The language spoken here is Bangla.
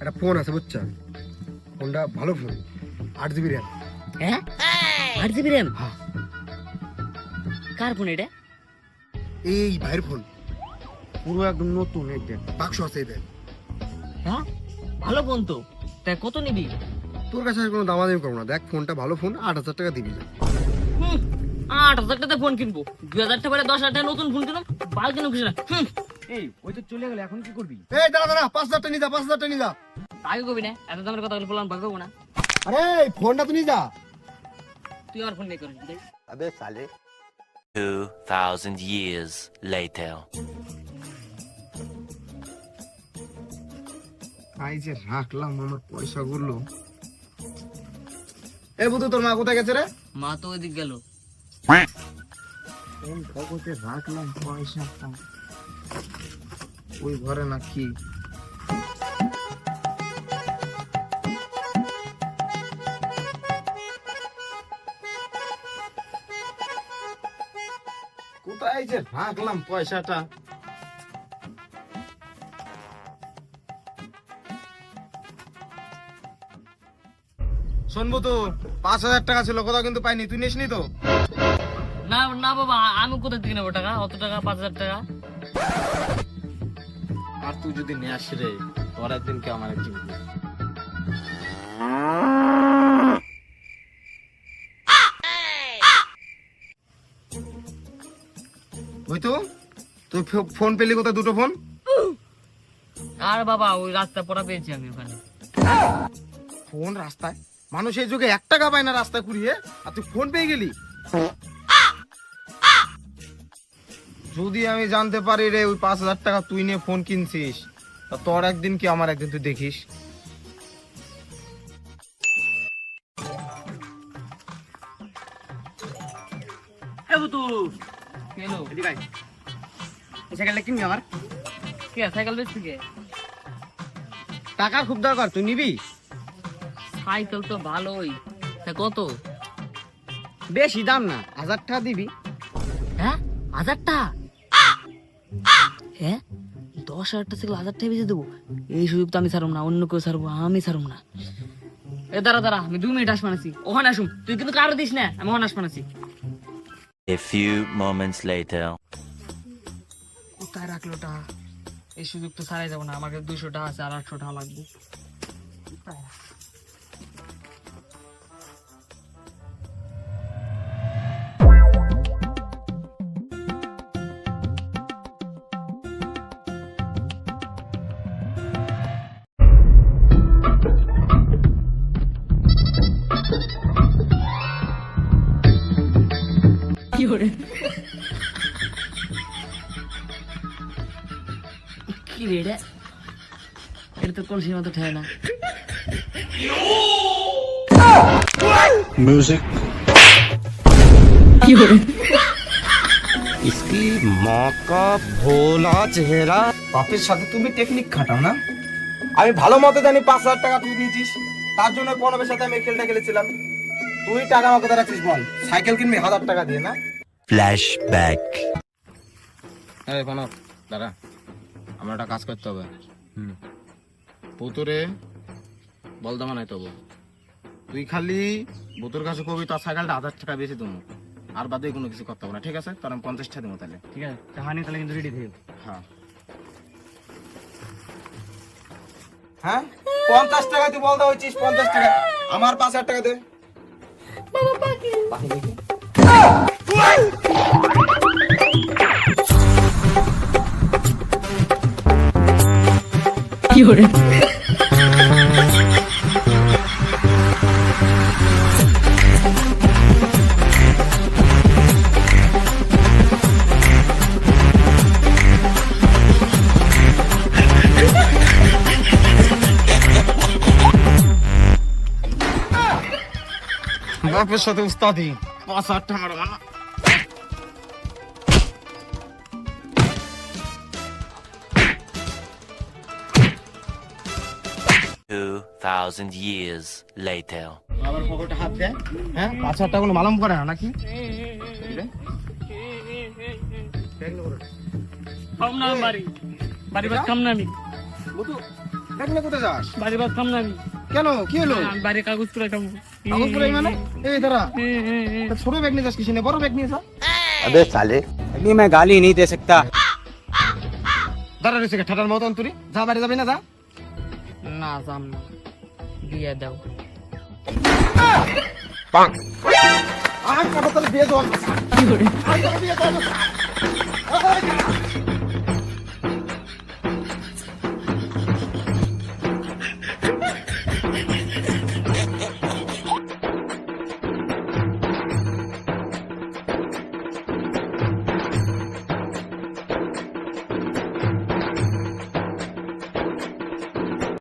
একটা ফোন আছে বুঝছ? ফোনটা ভালো ফোন। আট জিবি র্যাম। হ্যাঁ? আট জিবি র্যাম? কার ফোন এটা? এই ভাইয়ের ফোন। পুরো একদম নতুন এই দেখ বাক্স আছে এই দেখ। হ্যাঁ? ভালো ফোন তো। তাই কত নিবি? তোর কাছে আর কোনো দামাদামি করব না। দেখ ফোনটা ভালো ফোন আট হাজার টাকা দিবি। হুম, আট হাজার টাকাতে ফোন কিনবো। দুই হাজার টাকা দশ হাজার টাকা নতুন ফোন কিনলাম। বাল কেন কিছু না? হুম, এই ওই তো চলে গেলে এখন কি করবি? এই দাঁড়া দাঁড়া পাঁচ হাজার টাকা নিয়ে যা পাঁচ হাজার টাকা নিয়ে যা। কবি না? এত দামের কথা বললাম ভাগ না। আরে ফোনটা তো নিয়ে যা। তুই আমার ফোন নিয়ে করিস দেখ। 2,000 years later. যে রাখলাম আমার পয়সা গুলো এ বুধু তোর মা কোথায় গেছে রে? মা তো ওইদিক গেল। কোন রাখলাম পয়সাটা ওই ঘরে নাকি? কোথায় যে রাখলাম পয়সাটা? শুনব তো পাঁচ হাজার টাকা ছিল কোথাও কিন্তু পাইনি তুই নিসনি তো? না না বাবা আমি কোথা থেকে নেব টাকা? অত টাকা পাঁচ হাজার টাকা? আর তুই যদি নিয়ে আসি রে তোর একদিন কে আমার একদিন ওই তো তুই ফোন পেলি কোথায় দুটো ফোন? আর বাবা ওই রাস্তা পড়া পেয়েছি আমি ওখানে। ফোন রাস্তায়? মানুষ এই যুগে এক টাকা পায় না রাস্তায় ঘুরিয়ে আর তুই ফোন পেয়ে গেলি? যদি আমি জানতে পারি রে ওই পাঁচ হাজার টাকা তুই নিয়ে ফোন কিনছিস তা তোর একদিন কি আমার একদিন তুই দেখিস? এ বুতু! কেলো? এদিকে আয়। এই সাইকেলটা কিনবি আমার? কে সাইকেল বেচছি কে? টাকা খুব দরকার তুই নিবি? সাইকেল তো ভালোই। তা কত? বেশি দাম না হাজার টাকা দিবি। হ্যাঁ? হাজারটা? হ্যাঁ? দশ হাজারটা থেকে হাজার টাকা বেঁচে দেবো। এই সুযোগ তো আমি ছাড়ব না অন্য কেউ ছাড়বো আমি ছাড়ব না। এ দাঁড়া দাঁড়া আমি দু মিনিট আসমানাছি ওখানে আসুন তুই কিন্তু কারও দিস না আমি ওখানে আসমানাছি A few moments later. কোথায় রাখল টা এই সুযোগ তো ছাড়াই যাব না আমাকে দুশো টাকা আছে আর আটশো টাকা লাগবে। কি রে এটা এটা তো কোন সীমা তো ঠেয় না इसकी माँ का भोला चेहरा বাপের সাথে তুমি টেকনিক খাটাও না আমি ভালো মতো জানি পাঁচ হাজার টাকা তুই দিয়েছিস তার জন্য প্রণবের সাথে আমি এই খেলটা খেলেছিলাম তুই টাকা আমার কোথায় রাখছিস বল সাইকেল কিনবি হাজার টাকা দিয়ে না Flashback. আরে প্রণব দাঁড়া। আমার একটা কাজ করতে হবে। হুম। পুতুরে বলদামা নাই তবু তুই খালি বুতুর কাছে কবি তার সাইকেলটা হাজার টাকা বেশি দেবো। আর বাদে কোনো কিছু করতে হবে না ঠিক আছে? তোর আমি পঞ্চাশ টাকা দেবো তাহলে। ঠিক আছে কাহানি তাহলে কিন্তু রেডি থেকে হ্যাঁ। হ্যাঁ? পঞ্চাশ টাকা তুই বলতে হচ্ছিস পঞ্চাশ টাকা আমার পাঁচ হাজার টাকা দে। বাপের সাথে উস্তাদি পাঁচ হাজার টাকা মারো না thousand years later. আবার পকেটে হাত দেয় হ্যাঁ? পাঁচ হাজার টাকা কোনো মালাম করে না নাকি? বাড়ি বাড়ি। বাদ খাম না আমি বুতু দেখ না কোথায় যাস? বাড়ি বাদ খাম না আমি কেন কি হলো আমি বাড়ি কাগজ করে খাবো কাগজ পরে মানে এই দাঁড়া হ্যাঁ, হ্যাঁ, হ্যাঁ। তা ছোট ব্যাগ নিয়ে যাস কিছু নেই বড় ব্যাগ নিয়ে যা अभी मैं गाली नहीं दे सकता দাঁড়া রয়েছে ঠাটার মতন তুই যা বাইরে যাবি না যা না যাম না দিয়ে দাও আর কত তাহলে দিয়ে দাও